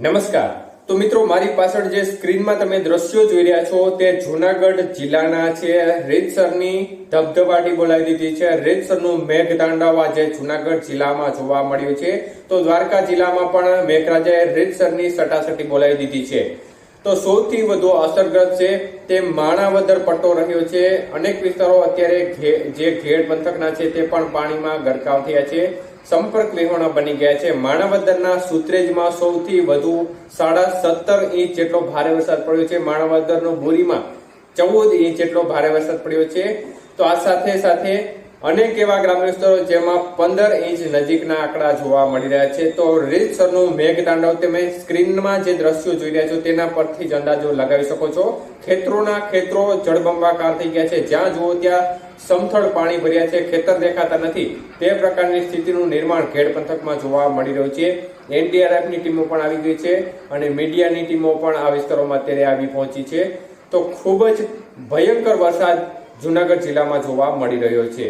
નમસ્કાર. તો મિત્રો, મારી પાછળ જે સ્ક્રીનમાં તમે દ્રશ્યો જોઈ રહ્યા છો, તે જુનાગઢ જિલ્લાના છે. રેતસરની ધબધબાટી બોલાવી દીધી છે. રેતસરનું મેઘતાંડવ આજે જુનાગઢ જિલ્લામાં જોવા મળ્યું છે. તો દ્વારકા જિલ્લામાં પણ મેઘરાજાએ રેતસરની સટાસટી બોલાવી દીધી છે. તો સૌથી વધુ અસરગ્રસ્ત છે તે માણાવદર પટ્ટો રહ્યો છે. અનેક વિસ્તારો અત્યારે જે ઘેડ પંથકના છે, તે પણ પાણીમાં ગરકાવ થયા છે. સંપર્ક વિહોણા બની ગયા છે. માણાવદરના સુત્રેજમાં સૌથી વધુ સાડા સત્તર ઇંચ જેટલો ભારે વરસાદ પડ્યો છે. માણાવદરનો બોરીમાં ચૌદ ઇંચ જેટલો ભારે વરસાદ પડ્યો છે. તો આ સાથે સાથે અનેક એવા ગ્રામ્ય વિસ્તારો જેમાં પંદર ઇંચ નજીકના આંકડા જોવા મળી રહ્યા છે. તો રીતસરનું મેઘતાંડવ તમે સ્ક્રીનમાં જે દ્રશ્યો જોઈ રહ્યા છો તેના પરથી જ અંદાજો લગાવી શકો છો. ખેતરોના ખેતરો જળબંબાકાર થઈ ગયા છે. જ્યાં જુઓ ત્યાં સમથળ પાણી ભર્યા છે. ખેતર દેખાતા નથી. તે પ્રકારની સ્થિતિનું નિર્માણ ખેડ પંથકમાં જોવા મળી રહ્યું છે. એનડીઆરએફની ટીમો પણ આવી ગઈ છે અને મીડિયાની ટીમો પણ આ વિસ્તારોમાં અત્યારે આવી પહોંચી છે. તો ખૂબ જ ભયંકર વરસાદ જુનાગઢ જિલ્લામાં જોવા મળી રહ્યો છે.